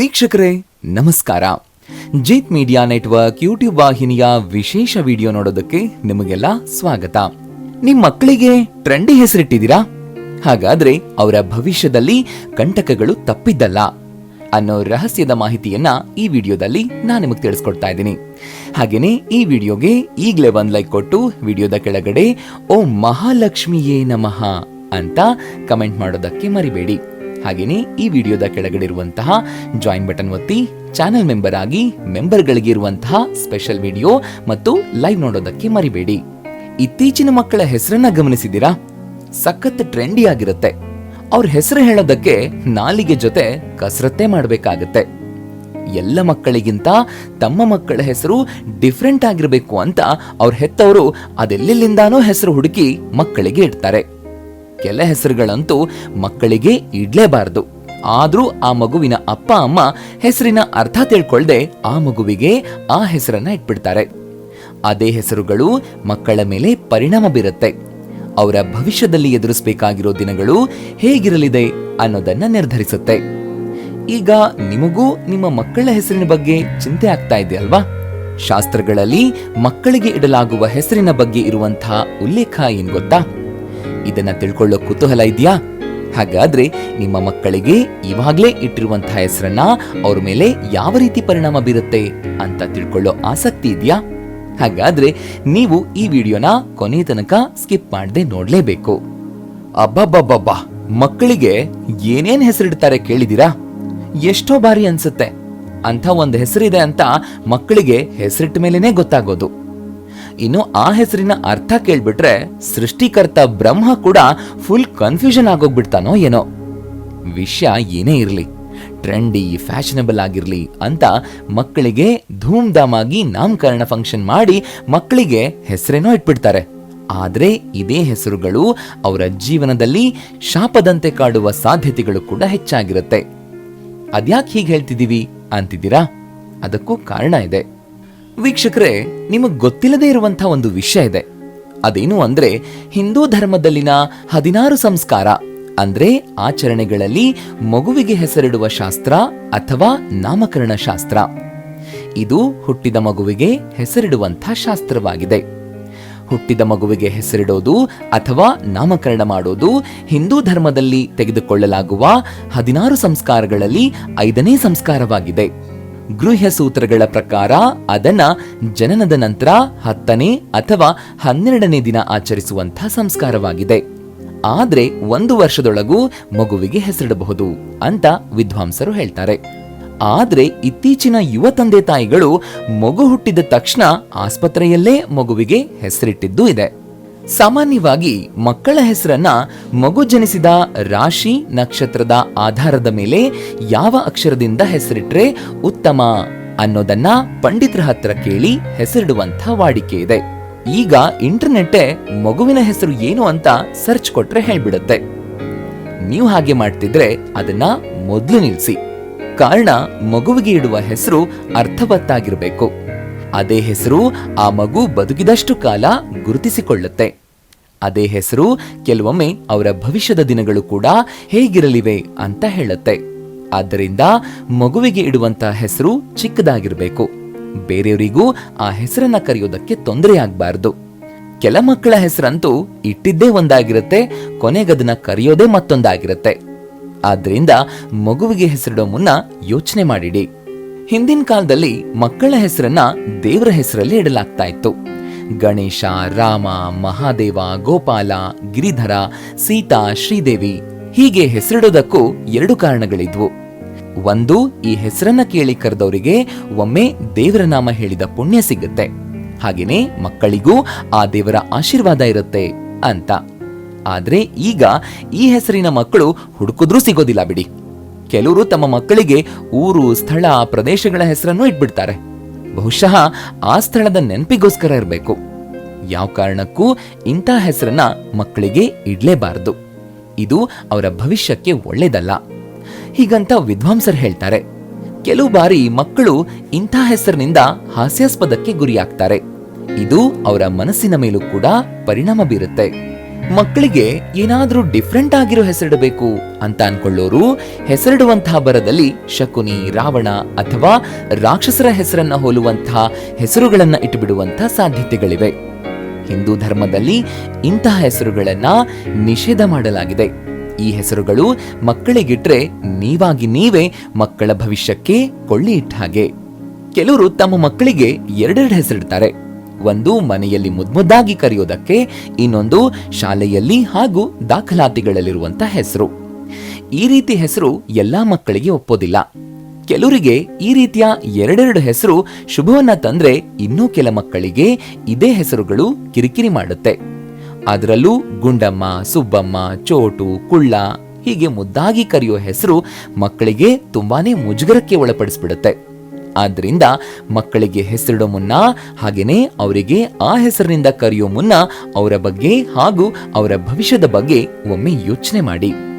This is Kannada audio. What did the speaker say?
ವೀಕ್ಷಕರೇ, ನಮಸ್ಕಾರ. ಜೀತ್ ಮೀಡಿಯಾ ನೆಟ್ವರ್ಕ್ ಯೂಟ್ಯೂಬ್ ವಾಹಿನಿಯ ವಿಶೇಷ ವಿಡಿಯೋ ನೋಡೋದಕ್ಕೆ ನಿಮಗೆಲ್ಲ ಸ್ವಾಗತ. ನಿಮ್ಮ ಮಕ್ಕಳಿಗೆ ಟ್ರೆಂಡಿ ಹೆಸರಿಟ್ಟಿದ್ದೀರಾ? ಹಾಗಾದ್ರೆ ಅವರ ಭವಿಷ್ಯದಲ್ಲಿ ಕಂಟಕಗಳು ತಪ್ಪಿದ್ದಲ್ಲ ಅನ್ನೋ ರಹಸ್ಯದ ಮಾಹಿತಿಯನ್ನ ಈ ವಿಡಿಯೋದಲ್ಲಿ ನಾನು ನಿಮಗೆ ತಿಳಿಸ್ಕೊಡ್ತಾ ಇದ್ದೀನಿ. ಹಾಗೇನೆ ಈ ವಿಡಿಯೋಗೆ ಈಗಲೇ ಒಂದು ಲೈಕ್ ಕೊಟ್ಟು ವಿಡಿಯೋದ ಕೆಳಗಡೆ ಓ ಮಹಾಲಕ್ಷ್ಮಿಯೇ ನಮಃ ಅಂತ ಕಮೆಂಟ್ ಮಾಡೋದಕ್ಕೆ ಮರಿಬೇಡಿ. ಹಾಗೇನೆ ಈ ವಿಡಿಯೋದ ಕೆಳಗಡೆ ಇರುವಂತಹ ಜಾಯಿನ್ ಬಟನ್ ಒತ್ತಿ ಚಾನೆಲ್ ಮೆಂಬರ್ ಆಗಿ ಮೆಂಬರ್ಗಳಿಗೆ ಇರುವಂತಹ ಸ್ಪೆಷಲ್ ವಿಡಿಯೋ ಮತ್ತು ಲೈವ್ ನೋಡೋದಕ್ಕೆ ಮರಿಬೇಡಿ. ಇತ್ತೀಚಿನ ಮಕ್ಕಳ ಹೆಸರನ್ನ ಗಮನಿಸಿದ್ದೀರಾ? ಸಖತ್ ಟ್ರೆಂಡಿ ಆಗಿರುತ್ತೆ. ಅವ್ರ ಹೆಸರು ಹೇಳೋದಕ್ಕೆ ನಾಲಿಗೆ ಜೊತೆ ಕಸರತ್ತೇ ಮಾಡಬೇಕಾಗತ್ತೆ. ಎಲ್ಲ ಮಕ್ಕಳಿಗಿಂತ ತಮ್ಮ ಮಕ್ಕಳ ಹೆಸರು ಡಿಫ್ರೆಂಟ್ ಆಗಿರಬೇಕು ಅಂತ ಅವ್ರ ಹೆತ್ತವರು ಅದೆಲ್ಲೆಲ್ಲಿಂದಾನೋ ಹೆಸರು ಹುಡುಕಿ ಮಕ್ಕಳಿಗೆ ಇಡ್ತಾರೆ. ಕೆಲ ಹೆಸರುಗಳಂತೂ ಮಕ್ಕಳಿಗೆ ಇಡ್ಲೇಬಾರದು. ಆದ್ರೂ ಆ ಮಗುವಿನ ಅಪ್ಪ, ಅಮ್ಮ ಹೆಸರಿನ ಅರ್ಥ ತಿಳ್ಕೊಳ್ದೆ ಆ ಮಗುವಿಗೆ ಆ ಹೆಸರನ್ನ ಇಟ್ಬಿಡ್ತಾರೆ. ಅದೇ ಹೆಸರುಗಳು ಮಕ್ಕಳ ಮೇಲೆ ಪರಿಣಾಮ ಬೀರುತ್ತೆ. ಅವರ ಭವಿಷ್ಯದಲ್ಲಿ ಎದುರಿಸಬೇಕಾಗಿರೋ ದಿನಗಳು ಹೇಗಿರಲಿದೆ ಅನ್ನೋದನ್ನ ನಿರ್ಧರಿಸುತ್ತೆ. ಈಗ ನಿಮಗೂ ನಿಮ್ಮ ಮಕ್ಕಳ ಹೆಸರಿನ ಬಗ್ಗೆ ಚಿಂತೆ ಆಗ್ತಾ ಇದೆ ಅಲ್ವಾ ಶಾಸ್ತ್ರಗಳಲ್ಲಿ ಮಕ್ಕಳಿಗೆ ಇಡಲಾಗುವ ಹೆಸರಿನ ಬಗ್ಗೆ ಇರುವಂತಹ ಉಲ್ಲೇಖ ಏನ್ ಗೊತ್ತಾ? ಇದನ್ನ ತಿಳ್ಕೊಳ್ಳೋ ಕುತೂಹಲ ಇದೆಯಾ? ಹಾಗಾದ್ರೆ ನಿಮ್ಮ ಮಕ್ಕಳಿಗೆ ಇವಾಗ್ಲೇ ಇಟ್ಟಿರುವಂತಹ ಹೆಸರನ್ನ ಅವ್ರ ಮೇಲೆ ಯಾವ ರೀತಿ ಪರಿಣಾಮ ಬೀರುತ್ತೆ ಅಂತ ತಿಳ್ಕೊಳ್ಳೋ ಆಸಕ್ತಿ ಇದೆಯಾ? ಹಾಗಾದ್ರೆ ನೀವು ಈ ವಿಡಿಯೋನ ಕೊನೆ ತನಕ ಸ್ಕಿಪ್ ಮಾಡದೆ ನೋಡ್ಲೇಬೇಕು. ಅಬ್ಬಬ್ಬಬ್ಬಬ್ಬಾ, ಮಕ್ಕಳಿಗೆ ಏನೇನ್ ಹೆಸರಿಡ್ತಾರೆ ಕೇಳಿದಿರಾ? ಎಷ್ಟೋ ಬಾರಿ ಅನ್ಸುತ್ತೆ. ಅಂತ ಒಂದು ಹೆಸರಿದೆ ಅಂತ ಮಕ್ಕಳಿಗೆ ಹೆಸರಿಟ್ಟ ಮೇಲೇನೆ ಗೊತ್ತಾಗೋದು. ಇನ್ನು ಆ ಹೆಸರಿನ ಅರ್ಥ ಕೇಳ್ಬಿಟ್ರೆ ಸೃಷ್ಟಿಕರ್ತ ಬ್ರಹ್ಮ ಕೂಡ ಫುಲ್ ಕನ್ಫ್ಯೂಷನ್ ಆಗೋಗ್ಬಿಡ್ತಾನೋ ಏನೋ. ವಿಷಯ ಏನೇ ಇರಲಿ ಟ್ರೆಂಡಿ ಫ್ಯಾಷನಬಲ್ ಆಗಿರಲಿ ಅಂತ ಮಕ್ಕಳಿಗೆ ಧೂಮ್ ಧಾಮ್ ಆಗಿ ನಾಮಕರಣ ಫಂಕ್ಷನ್ ಮಾಡಿ ಮಕ್ಕಳಿಗೆ ಹೆಸರೇನೋ ಇಟ್ಬಿಡ್ತಾರೆ. ಆದ್ರೆ ಇದೇ ಹೆಸರುಗಳು ಅವರ ಜೀವನದಲ್ಲಿ ಶಾಪದಂತೆ ಕಾಡುವ ಸಾಧ್ಯತೆಗಳು ಕೂಡ ಹೆಚ್ಚಾಗಿರುತ್ತೆ. ಅದ್ಯಾಕೆ ಹೀಗೆ ಹೇಳ್ತಿದೀವಿ ಅಂತಿದ್ದೀರಾ? ಅದಕ್ಕೂ ಕಾರಣ ಇದೆ. ವೀಕ್ಷಕರೇ, ನಿಮಗೆ ಗೊತ್ತಿಲ್ಲದೆ ಇರುವಂತಹ ಒಂದು ವಿಷಯ ಇದೆ. ಅದೇನು ಅಂದ್ರೆ, ಹಿಂದೂ ಧರ್ಮದಲ್ಲಿನ ಹದಿನಾರು ಸಂಸ್ಕಾರ, ಅಂದ್ರೆ ಆಚರಣೆಗಳಲ್ಲಿ ಮಗುವಿಗೆ ಹೆಸರಿಡುವ ಶಾಸ್ತ್ರ ಅಥವಾ ನಾಮಕರಣ ಶಾಸ್ತ್ರ. ಇದು ಹುಟ್ಟಿದ ಮಗುವಿಗೆ ಹೆಸರಿಡುವಂಥ ಶಾಸ್ತ್ರವಾಗಿದೆ. ಹುಟ್ಟಿದ ಮಗುವಿಗೆ ಹೆಸರಿಡೋದು ಅಥವಾ ನಾಮಕರಣ ಮಾಡೋದು ಹಿಂದೂ ಧರ್ಮದಲ್ಲಿ ತೆಗೆದುಕೊಳ್ಳಲಾಗುವ ಹದಿನಾರು ಸಂಸ್ಕಾರಗಳಲ್ಲಿ ಐದನೇ ಸಂಸ್ಕಾರವಾಗಿದೆ. ಗೃಹ್ಯ ಸೂತ್ರಗಳ ಪ್ರಕಾರ ಅದನ್ನ ಜನನದ ನಂತರ ಹತ್ತನೇ ಅಥವಾ ಹನ್ನೆರಡನೇ ದಿನ ಆಚರಿಸುವಂತಹ ಸಂಸ್ಕಾರವಾಗಿದೆ. ಆದ್ರೆ ಒಂದು ವರ್ಷದೊಳಗೂ ಮಗುವಿಗೆ ಹೆಸರಿಡಬಹುದು ಅಂತ ವಿದ್ವಾಂಸರು ಹೇಳ್ತಾರೆ. ಆದ್ರೆ ಇತ್ತೀಚಿನ ಯುವ ತಂದೆ ತಾಯಿಗಳು ಮಗು ಹುಟ್ಟಿದ ತಕ್ಷಣ ಆಸ್ಪತ್ರೆಯಲ್ಲೇ ಮಗುವಿಗೆ ಹೆಸರಿಟ್ಟಿದ್ದೂ ಇದೆ. ಸಾಮಾನ್ಯವಾಗಿ ಮಕ್ಕಳ ಹೆಸರನ್ನ ಮಗು ಜನಿಸಿದ ರಾಶಿ ನಕ್ಷತ್ರದ ಆಧಾರದ ಮೇಲೆ ಯಾವ ಅಕ್ಷರದಿಂದ ಹೆಸರಿಟ್ರೆ ಉತ್ತಮ ಅನ್ನೋದನ್ನ ಪಂಡಿತರ ಹತ್ರ ಕೇಳಿ ಹೆಸರಿಡುವಂತ ವಾಡಿಕೆ ಇದೆ. ಈಗ ಇಂಟರ್ನೆಟ್ಟೆ ಮಗುವಿನ ಹೆಸರು ಏನು ಅಂತ ಸರ್ಚ್ ಕೊಟ್ರೆ ಹೇಳ್ಬಿಡುತ್ತೆ. ನೀವು ಹಾಗೆ ಮಾಡ್ತಿದ್ರೆ ಅದನ್ನ ಮೊದಲು ನಿಲ್ಲಿಸಿ ಕಾರಣ ಮಗುವಿಗೆ ಇಡುವ ಹೆಸರು ಅರ್ಥವತ್ತಾಗಿರಬೇಕು. ಅದೇ ಹೆಸರು ಆ ಮಗು ಬದುಕಿದಷ್ಟು ಕಾಲ ಗುರುತಿಸಿಕೊಳ್ಳುತ್ತೆ. ಅದೇ ಹೆಸರು ಕೆಲವೊಮ್ಮೆ ಅವರ ಭವಿಷ್ಯದ ದಿನಗಳು ಕೂಡ ಹೇಗಿರಲಿವೆ ಅಂತ ಹೇಳುತ್ತೆ. ಆದ್ದರಿಂದ ಮಗುವಿಗೆ ಇಡುವಂತಹ ಹೆಸರು ಚಿಕ್ಕದಾಗಿರಬೇಕು. ಬೇರೆಯವರಿಗೂ ಆ ಹೆಸರನ್ನ ಕರೆಯೋದಕ್ಕೆ ತೊಂದರೆಯಾಗಬಾರದು ಕೆಲ ಮಕ್ಕಳ ಹೆಸರಂತೂ ಇಟ್ಟಿದ್ದೇ ಒಂದಾಗಿರುತ್ತೆ ಕೊನೆಗದನ್ನ ಕರೆಯೋದೇ ಮತ್ತೊಂದಾಗಿರುತ್ತೆ. ಆದ್ದರಿಂದ ಮಗುವಿಗೆ ಹೆಸರಿಡೋ ಮುನ್ನ ಯೋಚನೆ ಮಾಡಿಡಿ. ಹಿಂದಿನ ಕಾಲದಲ್ಲಿ ಮಕ್ಕಳ ಹೆಸರನ್ನ ದೇವರ ಹೆಸರಲ್ಲಿ ಇಡಲಾಗ್ತಾ ಇತ್ತು. ಗಣೇಶ, ರಾಮ, ಮಹಾದೇವ, ಗೋಪಾಲ, ಗಿರಿಧರ, ಸೀತಾ, ಶ್ರೀದೇವಿ ಹೀಗೆ ಹೆಸರಿಡೋದಕ್ಕೂ ಎರಡು ಕಾರಣಗಳಿದ್ವು. ಒಂದು, ಈ ಹೆಸರನ್ನ ಕೇಳಿ ಕರೆದವರಿಗೆ ಒಮ್ಮೆ ದೇವರ ನಾಮ ಹೇಳಿದ ಪುಣ್ಯ ಸಿಗುತ್ತೆ. ಹಾಗೇನೆ ಮಕ್ಕಳಿಗೂ ಆ ದೇವರ ಆಶೀರ್ವಾದ ಇರುತ್ತೆ ಅಂತ. ಆದ್ರೆ ಈಗ ಈ ಹೆಸರಿನ ಮಕ್ಕಳು ಹುಡುಕಿದ್ರೂ ಸಿಗೋದಿಲ್ಲ ಬಿಡಿ. ಕೆಲವರು ತಮ್ಮ ಮಕ್ಕಳಿಗೆ ಊರು, ಸ್ಥಳ, ಪ್ರದೇಶಗಳ ಹೆಸರನ್ನು ಇಟ್ಬಿಡ್ತಾರೆ. ಬಹುಶಃ ಆ ಸ್ಥಳದ ನೆನಪಿಗೋಸ್ಕರ ಇರಬೇಕು. ಯಾವ ಕಾರಣಕ್ಕೂ ಇಂಥ ಹೆಸರನ್ನ ಮಕ್ಕಳಿಗೆ ಇಡಲೇಬಾರದು. ಇದು ಅವರ ಭವಿಷ್ಯಕ್ಕೆ ಒಳ್ಳೇದಲ್ಲ. ಹೀಗಂತ ವಿದ್ವಾಂಸರು ಹೇಳ್ತಾರೆ, ಕೆಲವು ಬಾರಿ ಮಕ್ಕಳು ಇಂಥ ಹೆಸರಿನಿಂದ ಹಾಸ್ಯಾಸ್ಪದಕ್ಕೆ ಗುರಿಯಾಗ್ತಾರೆ. ಇದು ಅವರ ಮನಸ್ಸಿನ ಮೇಲೂ ಕೂಡ ಪರಿಣಾಮ ಬೀರುತ್ತೆ. ಮಕ್ಕಳಿಗೆ ಏನಾದರೂ ಡಿಫ್ರೆಂಟ್ ಆಗಿರೋ ಹೆಸರಿಡಬೇಕು ಅಂತ ಅನ್ಕೊಳ್ಳೋರು ಹೆಸರಿಡುವಂತಹ ಬರದಲ್ಲಿ ಶಕುನಿ, ರಾವಣ ಅಥವಾ ರಾಕ್ಷಸರ ಹೆಸರನ್ನ ಹೋಲುವಂತಹ ಹೆಸರುಗಳನ್ನ ಇಟ್ಟುಬಿಡುವಂತಹ ಸಾಧ್ಯತೆಗಳಿವೆ. ಹಿಂದೂ ಧರ್ಮದಲ್ಲಿ ಇಂತಹ ಹೆಸರುಗಳನ್ನ ನಿಷೇಧ ಮಾಡಲಾಗಿದೆ. ಈ ಹೆಸರುಗಳು ಮಕ್ಕಳಿಗಿಟ್ರೆ ನೀವಾಗಿ ನೀವೇ ಮಕ್ಕಳ ಭವಿಷ್ಯಕ್ಕೆ ಕೊಳ್ಳಿ ಇಟ್ಟ ಹಾಗೆ. ಕೆಲವರು ತಮ್ಮ ಮಕ್ಕಳಿಗೆ ಎರಡೆರಡು ಹೆಸರಿಡ್ತಾರೆ. ಒಂದು ಮನೆಯಲ್ಲಿ ಮುದ್ಮುದ್ದಾಗಿ ಕರೆಯೋದಕ್ಕೆ, ಇನ್ನೊಂದು ಶಾಲೆಯಲ್ಲಿ ಹಾಗೂ ದಾಖಲಾತಿಗಳಲ್ಲಿರುವಂತ ಹೆಸರು. ಈ ರೀತಿ ಹೆಸರು ಎಲ್ಲ ಮಕ್ಕಳಿಗೆ ಒಪ್ಪೋದಿಲ್ಲ. ಕೆಲವರಿಗೆ ಈ ರೀತಿಯ ಎರಡೆರಡು ಹೆಸರು ಶುಭವನ್ನ ತಂದ್ರೆ ಇನ್ನೂ ಕೆಲ ಮಕ್ಕಳಿಗೆ ಇದೇ ಹೆಸರುಗಳು ಕಿರಿಕಿರಿ ಮಾಡುತ್ತೆ. ಅದರಲ್ಲೂ ಗುಂಡಮ್ಮ, ಸುಬ್ಬಮ್ಮ, ಚೋಟು, ಕುಳ್ಳ ಹೀಗೆ ಮುದ್ದಾಗಿ ಕರೆಯೋ ಹೆಸರು ಮಕ್ಕಳಿಗೆ ತುಂಬಾನೇ ಮುಜುಗರಕ್ಕೆ ಒಳಪಡಿಸ್ಬಿಡುತ್ತೆ. ಆದ್ರಿಂದ ಮಕ್ಕಳಿಗೆ ಹೆಸರಿಡೋ ಮುನ್ನ ಹಾಗೆಯೇ ಅವರಿಗೆ ಆ ಹೆಸರಿನಿಂದ ಕರೆಯೋ ಮುನ್ನ ಅವರ ಬಗ್ಗೆ ಹಾಗೂ ಅವರ ಭವಿಷ್ಯದ ಬಗ್ಗೆ ಒಮ್ಮೆ ಯೋಚನೆ ಮಾಡಿ.